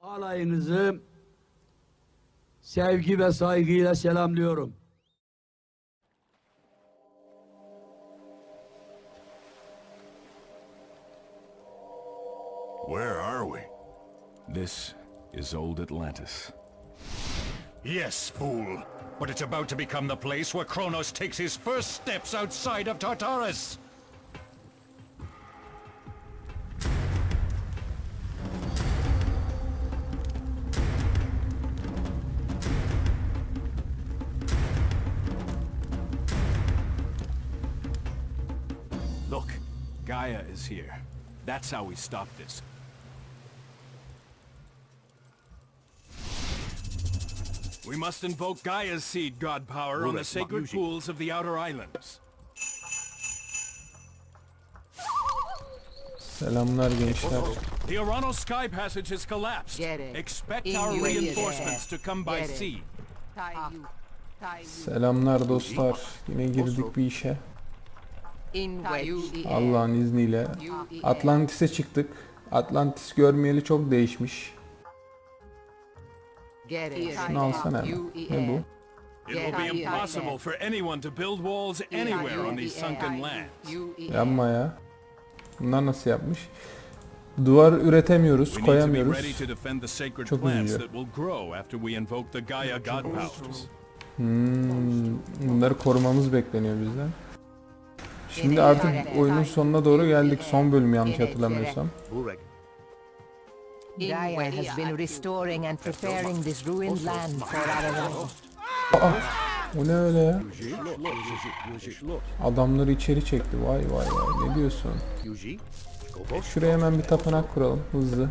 Alayınızı sevgi ve saygıyla selamlıyorum. Where are we? This is old Atlantis. Yes, fool. But it's about to become the place where Kronos takes his first steps outside of Tartarus. Gaia is here. That's how we stop this. We must invoke Gaia's seed god power on the sacred pools of the Outer Islands. Selamlar gençler. The Orano Sky Passage has collapsed. Get it. Expect In our you, get it. reinforcements to come by Get it. sea. Selamlar dostlar. Yine girdik bir işe. In Allah'ın izniyle. Atlantis'e çıktık. Atlantis görmeyeli çok değişmiş. Şunu alsana hemen. Ne bu? It will be impossible for anyone to build walls anywhere on these sunken lands. Yanma ya. Bunlar nasıl yapmış? Duvar üretemiyoruz, koyamıyoruz. Çok plants üzücü. that will grow after we invoke the Gaia god powers. Hmm, bunları korumamız bekleniyor bizden. Şimdi artık oyunun sonuna doğru geldik. Son bölüm yanlış hatırlamıyorsam. Gaia has been restoring and preparing this ruined land for our O ne öyle ya? Adamları içeri çekti. Vay vay vay. Ne diyorsun? Şuraya hemen bir tapınak kuralım. Hızlı.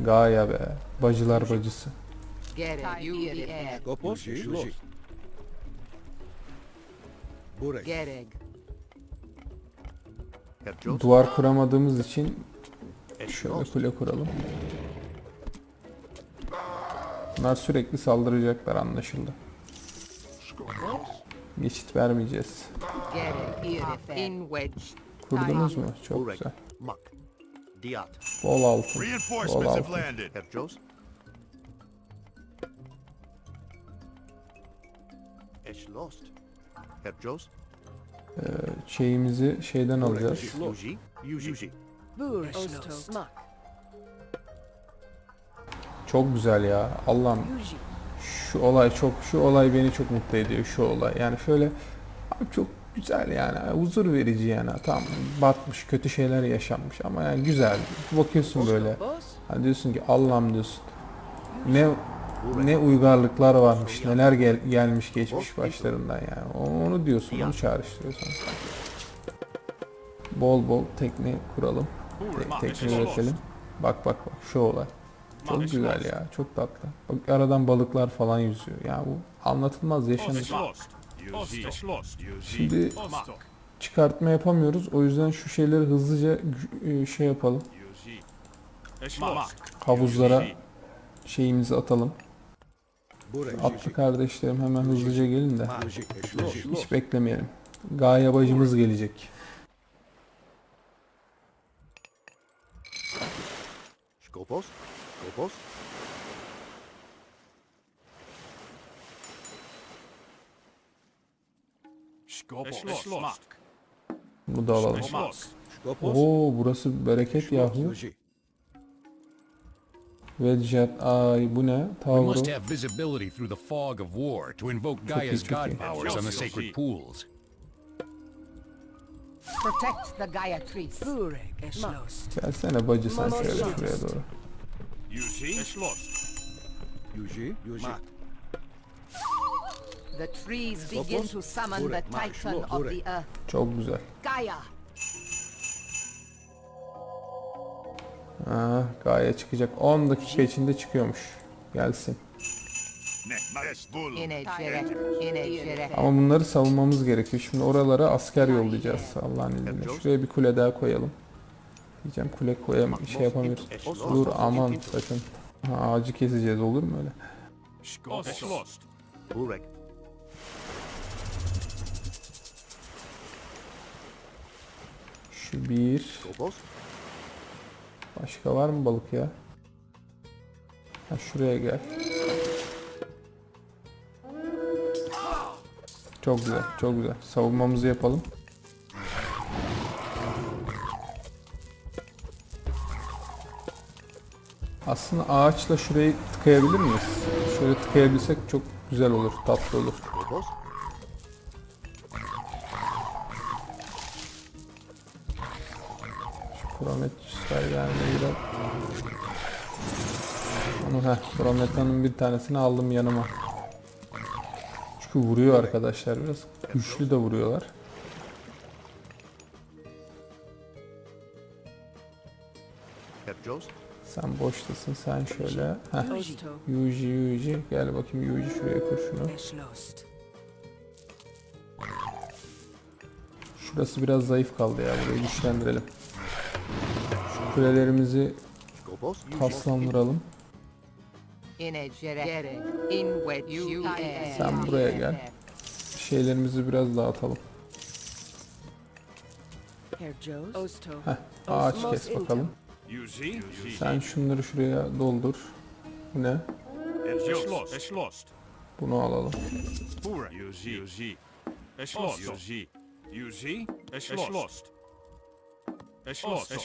Gaia be. Bacılar bacısı. Burek. İt. Duvar kuramadığımız için şöyle kule kuralım. Bunlar sürekli saldıracaklar anlaşıldı. Geçit vermeyeceğiz. Kurdunuz mu? Çok güzel. Bol altın. Bol altın. lost. Herjos. Şeyimizi şeyden alacağız. Çok güzel ya. Allah'ım. Şu olay çok şu olay beni çok mutlu ediyor şu olay. Yani şöyle abi çok güzel yani huzur verici yani. Tam batmış kötü şeyler yaşanmış ama yani güzel. Bakıyorsun böyle. Hani diyorsun ki Allah'ım diyorsun. Ne ne uygarlıklar varmış, neler gel, gelmiş geçmiş başlarından yani. Onu diyorsun, onu çağrıştırıyorsun. Bol bol tekne kuralım. Te- tekne üretelim. Bak bak bak şu olay. Çok güzel ya, çok tatlı. Bak aradan balıklar falan yüzüyor. Ya bu anlatılmaz yaşanır. Şimdi çıkartma yapamıyoruz. O yüzden şu şeyleri hızlıca e, şey yapalım. Havuzlara şeyimizi atalım. Atlı kardeşlerim hemen hızlıca gelin de. Hiç beklemeyelim. Gaye bacımız gelecek. Skopos. Skopos. Bunu da alalım. Skopos. Oo burası bereket yahu. Yuji. Vedjet ay bu ne? We must have visibility through the fog of war to invoke Gaia's tricky. god powers on the sacred pools. Protect the Gaia trees. Gelsene bacı sen şöyle şuraya doğru. Yuji. Yuji. Mak. The trees begin to summon the titan of the earth. Çok güzel. Gaia. Aa, Gaye çıkacak. 10 dakika içinde çıkıyormuş. Gelsin. Ama bunları savunmamız gerekiyor. Şimdi oralara asker yollayacağız Allah'ın izniyle. Şuraya bir kule daha koyalım. Diyeceğim kule koyam şey yapamıyoruz. Dur aman sakın. Ha, ağacı keseceğiz olur mu öyle? Şu bir. Başka var mı balık ya? Ha şuraya gel. Çok güzel, çok güzel. Savunmamızı yapalım. Aslında ağaçla şurayı tıkayabilir miyiz? Şöyle tıkayabilsek çok güzel olur, tatlı olur. Heh, Prometheus'un bir tanesini aldım yanıma. Çünkü vuruyor arkadaşlar biraz. Güçlü de vuruyorlar. Sen boştasın sen şöyle. Heh. Yuji Yuji gel bakayım Yuji şuraya kur şunu. Şurası biraz zayıf kaldı ya burayı güçlendirelim. Şu kulelerimizi Skopos. Sen buraya gel. Şeylerimizi biraz dağıtalım. Heh, ağaç kes bakalım. Sen şunları şuraya doldur. Bu ne? Bunu alalım. Pura. Beschlossen.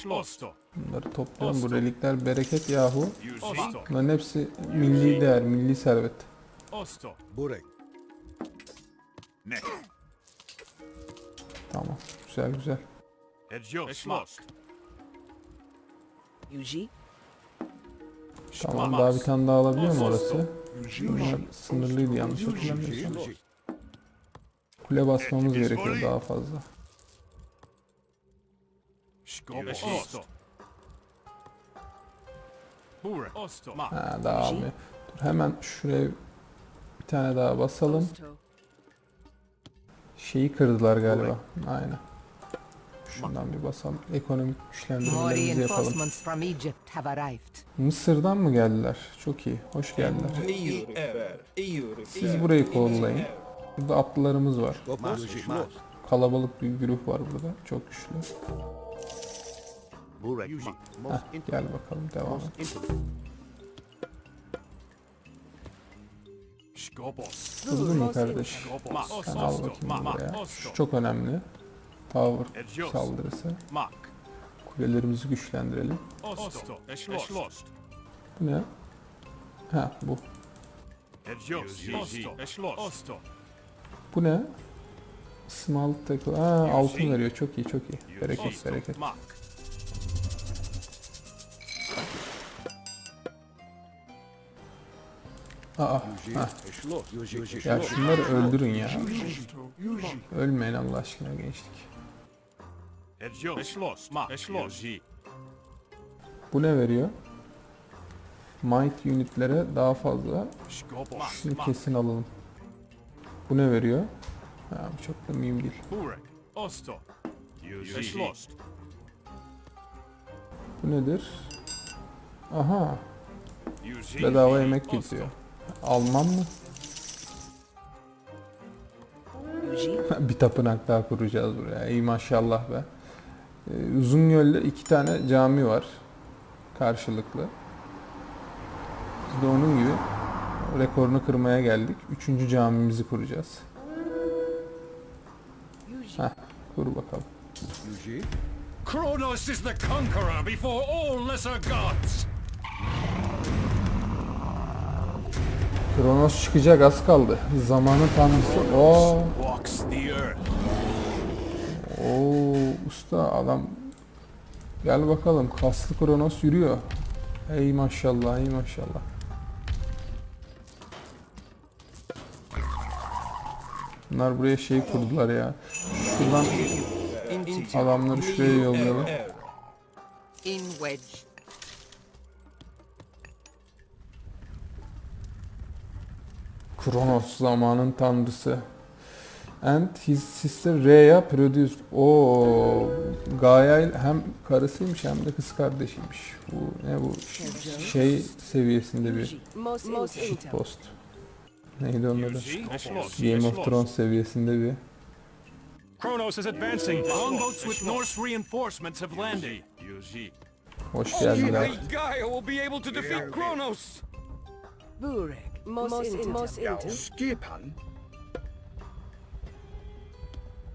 Bunları toplayalım. Bu relikler bereket yahu. Bunların hepsi milli değer, milli servet. Osto. Burek. Ne. Tamam. Güzel güzel. Beschlossen. Yuji. Tamam daha bir tane daha alabiliyor mu orası? Bunlar sınırlıydı yanlış hatırlamıyorsam. Kule basmamız gerekiyor daha fazla. Ha daha almıyor. Dur hemen şuraya bir tane daha basalım. Şeyi kırdılar galiba. Aynen. Şundan bir basalım. Ekonomik güçlendirmelerimizi yapalım. Mısır'dan mı geldiler? Çok iyi. Hoş geldiler. Siz burayı kollayın. Burada atlılarımız var. Kalabalık bir güruh var burada. Çok güçlü. Most Heh, gel bakalım devam et. Kırdın mı kardeş? Sen al bakayım buraya. Şu çok önemli. Tower saldırısı. Kulelerimizi güçlendirelim. Bu ne? Ha bu. Bu ne? Small tackle. Ha altın veriyor. Çok iyi çok iyi. Bereket bereket. Aa, ha. Ya şunları öldürün ya. Ölmeyin Allah aşkına gençlik. Bu ne veriyor? Might unitlere daha fazla. Şunu kesin alalım. Bu ne veriyor? Ha, çok da mühim değil. Bu nedir? Aha, bedava yemek getiriyor. Alman mı? Bir tapınak daha kuracağız buraya. İyi maşallah be. Ee, uzun yolda iki tane cami var. Karşılıklı. Biz de onun gibi rekorunu kırmaya geldik. Üçüncü camimizi kuracağız. Heh, kur bakalım. Kronos is the conqueror before all lesser gods. Kronos çıkacak az kaldı. Zamanın tanrısı. Oo, oo usta adam. Gel bakalım kaslı Kronos yürüyor. Ey maşallah, ey maşallah. Bunlar buraya şey kurdular ya. Şuradan adamları şuraya yollayalım. In wedge. Kronos zamanın tanrısı. And his sister Rhea produced. O Gaia hem karısıymış hem de kız kardeşiymiş. Bu ne bu şey seviyesinde bir intel. post. Neydi onun adı? Game of Thrones seviyesinde bir. Kronos is advancing. Longboats with Norse reinforcements have landed. Hoş geldiler. Gaia will be able to defeat Kronos! Burek. Mos. Mos Intel. Skipan.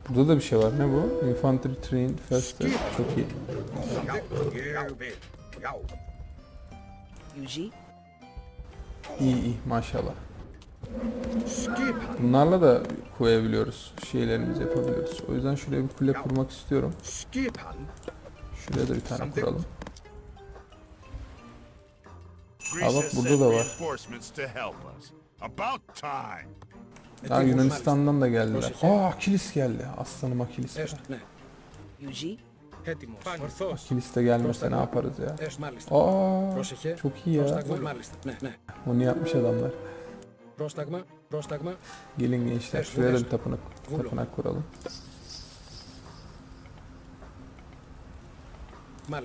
Burada da bir şey var. Ne bu? Infantry Train Faster. Çok iyi. Jau. Yuji. İyi iyi maşallah. Skipan. Bunlarla da koyabiliyoruz. Şeylerimizi yapabiliyoruz. O yüzden şuraya bir kule kurmak istiyorum. Skipan. Şuraya da bir tane kuralım. Ha bak burada da var. Daha Yunanistan'dan da geldiler. Aa Akilis geldi. Aslanım Akilis. Akilis de gelmese ne yaparız ya. Aa çok iyi ya. Onu yapmış adamlar. Gelin gençler şuraya da bir tapınak, tapınak kuralım.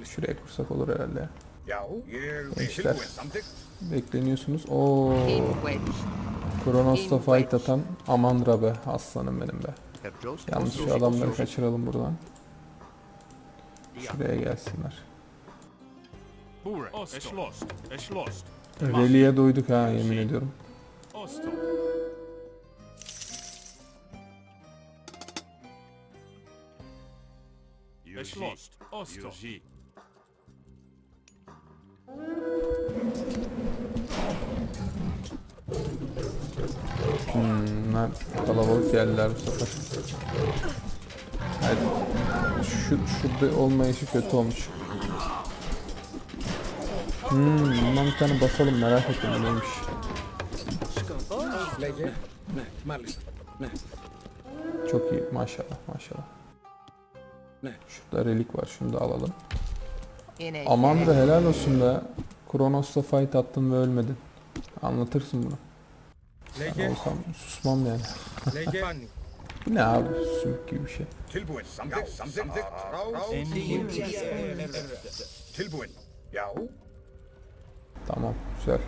Şuraya kursak olur herhalde. Gençler. Bekleniyorsunuz. Oo. Kronos'ta fight atan Amandra be. Aslanım benim be. Yalnız şu adamları kaçıralım buradan. Şuraya gelsinler. Reli'ye doyduk ha yemin ediyorum. Osto. Es lost, Osto. Hmm, Bunlar kalabalık yerler bu sefer. Hadi. Şu, şurada olmayışı kötü olmuş. Hmm, bundan bir tane basalım merak ettim neymiş. Çok iyi maşallah maşallah. Şurada relik var şunu da alalım. Yine Aman da helal olsun be. Kronos'la fight attım ve ölmedin. Anlatırsın bunu. Ben olsam susmam yani. Lege, Bu ne abi sümük gibi bir şey. تلبون يا سمزمزك تلبون ياو Tamam güzel.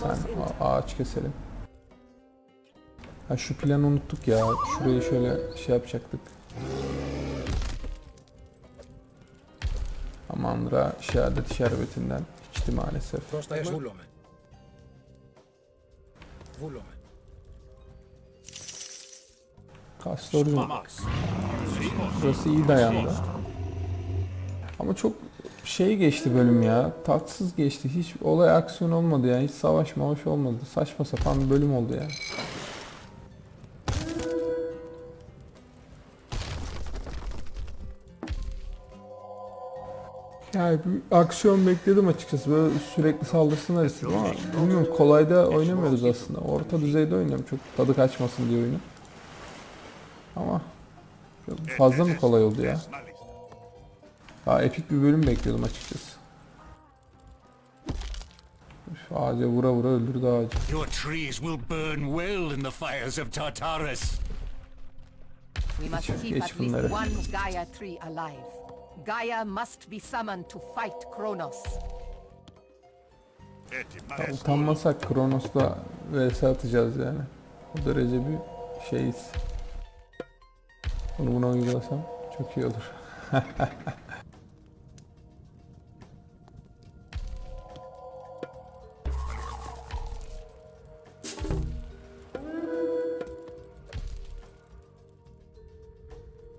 Sen a- ağaç keselim. Ha şu planı unuttuk ya. Şurayı şöyle şey yapacaktık. mandıra şehadet şerbetinden içti maalesef. Kastorium. Burası iyi dayandı. Ama çok şey geçti bölüm ya. Tatsız geçti. Hiç olay aksiyon olmadı ya. Hiç savaş mavaş olmadı. Saçma sapan bir bölüm oldu ya. Yani bir aksiyon bekledim açıkçası. Böyle sürekli saldırsınlar istedim ama bilmiyorum kolayda oynamıyoruz aslında. Orta düzeyde oynuyorum. Çok tadı kaçmasın diye oyunu. Ama çok fazla mı kolay oldu ya? Daha epik bir bölüm bekliyordum açıkçası. Üf, ağaca vura vura öldürdü ağacı. Your trees will burn well in the fires of Tartarus. We must keep at least one Gaia tree alive. Gaia must be summoned to fight Kronos. Ya utanmasak Kronos'la vs atacağız yani. O derece bir şeyiz. Bunu buna uygulasam çok iyi olur.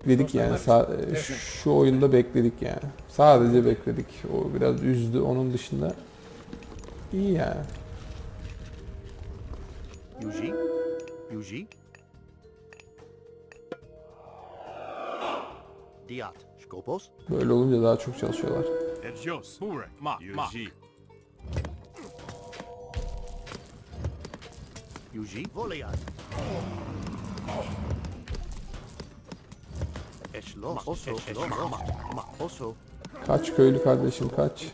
Bekledik yani Sa- şu oyunda bekledik yani. Sadece bekledik. O biraz üzdü. Onun dışında iyi yani. Yuji. Yuji. Diat. Skopos. Böyle olunca daha çok çalışıyorlar. Edios. Burek, ma, ma. Yuji. Voliat. Eslos. Ma oso. Eslos. Ma. Ma oso. Kaç köylü kardeşim kaç.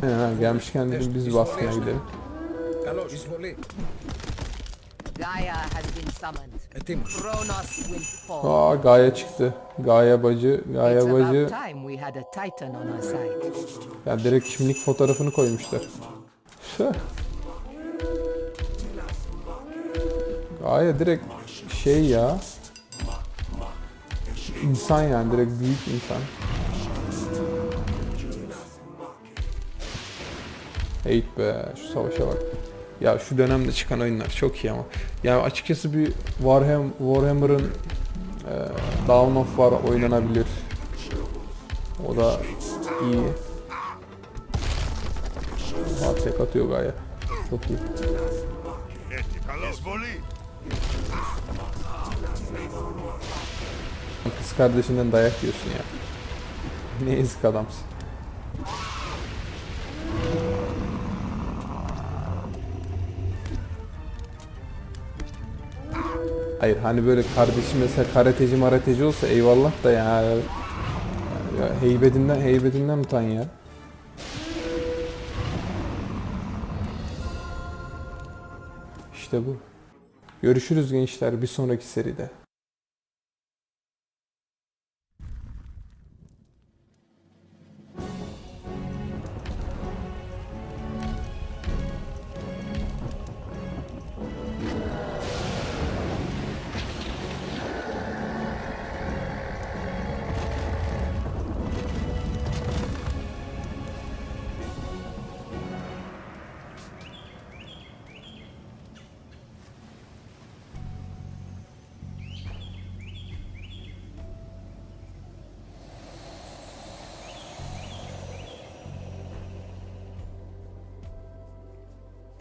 He, gelmişken dedim biz baskına gidelim. Gaia has been summoned. Kronos will fall. Aa Gaia çıktı. Gaia bacı, Gaia bacı. about time we had a titan on our side. Ya direkt kimlik fotoğrafını koymuşlar. Gaia direkt şey ya. İnsan yani direkt büyük insan. Eğit be şu savaşa bak. Ya şu dönemde çıkan oyunlar çok iyi ama. Ya açıkçası bir Warham, Warhammer'ın e, Dawn of War oynanabilir. O da iyi. Aa, tek atıyor Gaia. Çok iyi. Kız kardeşinden dayak yiyorsun ya. Ne ezik adamsın. Hayır hani böyle kardeşim mesela karateci marateci olsa eyvallah da ya. ya heybetinden heybetinden utan ya. İşte bu. Görüşürüz gençler bir sonraki seride.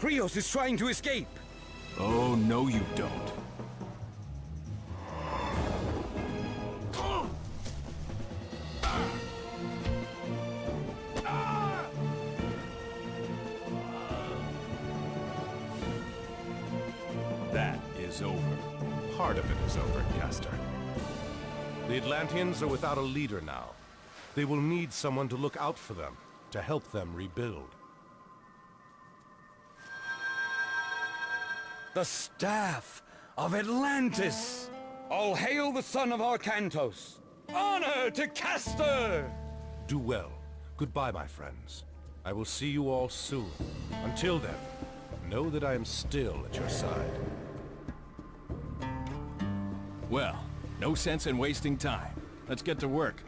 Krios is trying to escape. Oh, no you don't. That is over. Part of it is over, Castor. The Atlanteans are without a leader now. They will need someone to look out for them, to help them rebuild. The staff of Atlantis! All hail the son of Arcantos! Honor to Castor! Do well. Goodbye, my friends. I will see you all soon. Until then, know that I am still at your side. Well, no sense in wasting time. Let's get to work.